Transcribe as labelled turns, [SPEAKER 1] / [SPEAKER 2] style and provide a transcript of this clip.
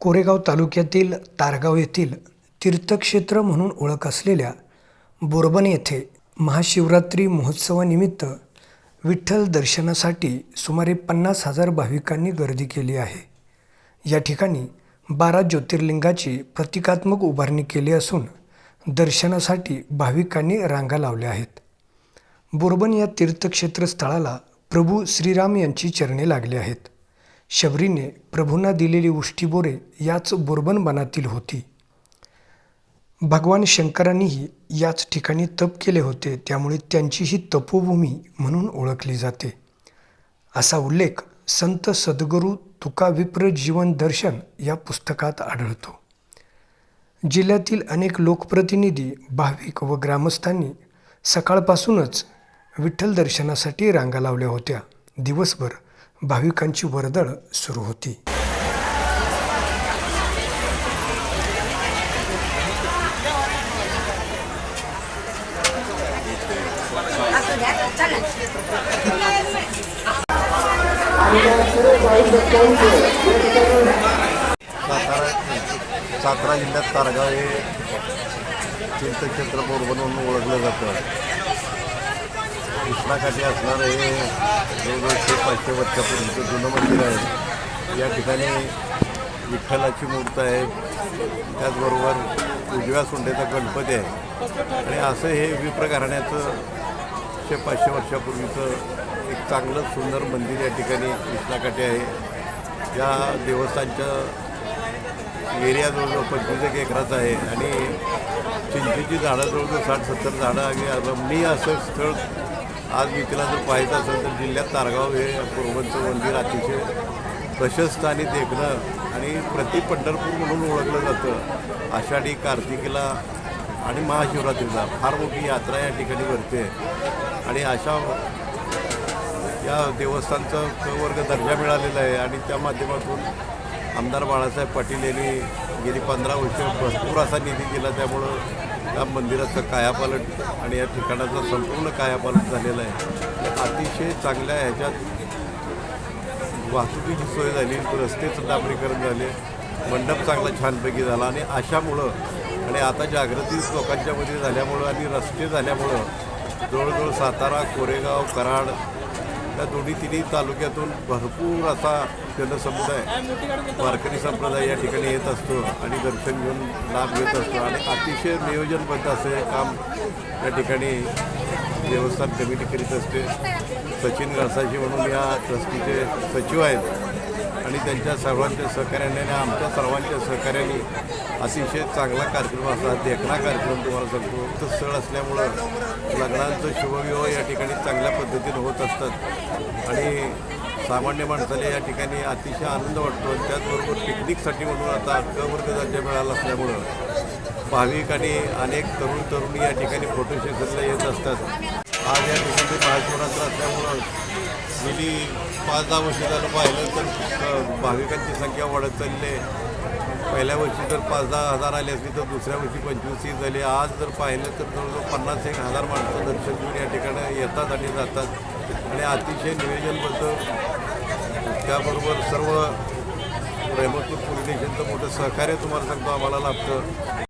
[SPEAKER 1] कोरेगाव तालुक्यातील तारगाव येथील तीर्थक्षेत्र म्हणून ओळख असलेल्या बोरबन येथे महाशिवरात्री महोत्सवानिमित्त विठ्ठल दर्शनासाठी सुमारे पन्नास हजार भाविकांनी गर्दी केली आहे. या ठिकाणी बारा ज्योतिर्लिंगाची प्रतिकात्मक उभारणी केली असून दर्शनासाठी भाविकांनी रांगा लावल्या आहेत. बोरबन या तीर्थक्षेत्र स्थळाला प्रभू श्रीराम यांची चरणे लागली आहेत. शबरीने प्रभूंना दिलेली उष्टी बोरे याच बोरबन बनातील होती. भगवान शंकरांनीही याच ठिकाणी तप केले होते त्यामुळे त्यांची ही तपोभूमी म्हणून ओळखली जाते. असा उल्लेख संत सद्गुरू तुका विप्र जीवन दर्शन या पुस्तकात आढळतो. जिल्ह्यातील अनेक लोकप्रतिनिधी भाविक व ग्रामस्थांनी सकाळपासूनच विठ्ठल दर्शनासाठी रांगा लावल्या होत्या. दिवसभर भाविकांची वर्दळ सुरू होती.
[SPEAKER 2] सातारा जिल्ह्यात तारगाव हे तीर्थक्षेत्र बोरबन म्हणून ओळखलं जातं. कृष्णाकाठी असणारं हे जवळजवळ पाचशे वर्षापूर्वीचं जुनं मंदिर आहे. या ठिकाणी विठ्ठलाची मूर्त आहे. त्याचबरोबर उजव्या सोंडेचा गणपती आहे. आणि असं हे विप्र घराण्याचं शे पाचशे वर्षापूर्वीचं एक चांगलं सुंदर मंदिर या ठिकाणी कृष्णाकाठी आहे. या देवस्थानच्या एरिया जवळजवळ पंचवीस एक एकराचा आहे. आणि चिंचेची झाडं जवळजवळ साठ सत्तर झाडं आणि रमणीय असं स्थळ आज मी तिला जर पाहायचं असेल तर जिल्ह्यात तारगाव हे पूर्वंचं मंदिर अतिशय प्रशस्त आणि देखणं आणि प्रति पंढरपूर म्हणून ओळखलं जातं. आषाढी कार्तिकीला आणि महाशिवरात्रीला फार मोठी यात्रा या ठिकाणी भरते. आणि अशा या देवस्थानचा वर्ग दर्जा मिळालेला आहे आणि त्या माध्यमातून आमदार बाळासाहेब पाटील यांनी गेली पंधरा वर्ष भरपूर असा निधी दिला त्यामुळं या मंदिराचं कायापालट आणि या ठिकाणाचं संपूर्ण कायापालट झालेलं आहे. अतिशय चांगल्या ह्याच्यात वाहतुकीची सोय झाली रस्तेचं डांबरीकरण झाले मंडप चांगला छानपैकी झाला आणि अशामुळं आणि आता जागृती लोकांच्यामध्ये झाल्यामुळं आणि रस्ते झाल्यामुळं जवळजवळ सातारा कोरेगाव कराड त्या दोन्ही तिन्ही तालुक्यातून भरपूर असा जनसमुदाय वारकरी संप्रदाय या ठिकाणी येत असतो आणि दर्शन घेऊन लाभ घेत असतो. आणि अतिशय नियोजनबद्ध असं हे काम या ठिकाणी देवस्थान कमिटी करीत असते. सचिन गळसाशी म्हणून या ट्रस्टीचे सचिव आहेत. आणि त्यांच्या सर्वांच्या सहकार्याने आणि आमच्या सर्वांच्या सहकार्याने अतिशय चांगला कार्यक्रम असा देखणा कार्यक्रम तुम्हाला सांगतो. स्थळ असल्यामुळं लग्नांचं शुभविवाह या ठिकाणी चांगल्या पद्धतीनं होत असतात. आणि सामान्य माणसाला या ठिकाणी अतिशय आनंद वाटतो आणि त्याचबरोबर पिकनिकसाठी म्हणून आता अक्कावर्ग दर्जा मिळाला असल्यामुळं भाविक आणि अनेक तरुण तरुणी या ठिकाणी फोटो सेशनला येत असतात. आज या ठिकाणी महाशिवरात्र असल्यामुळं गेली पाच दहा वर्ष झालं पाहिलं तर भाविकांची संख्या वाढत चालली आहे. पहिल्या वर्षी जर पाच दहा हजार आले असली तर दुसऱ्या वर्षी पंचवीस तीस झाली. आज जर पाहिलं तर जवळजवळ पन्नास एक हजार माणसं दर्शन घेऊन या ठिकाणी येतात आणि जातात. आणि अतिशय नियोजनबद्ध. त्याबरोबर सर्व रेमतपूर पोलीस स्टेशनचं मोठं सहकार्य तुम्हाला सांगतो आम्हाला लाभतं.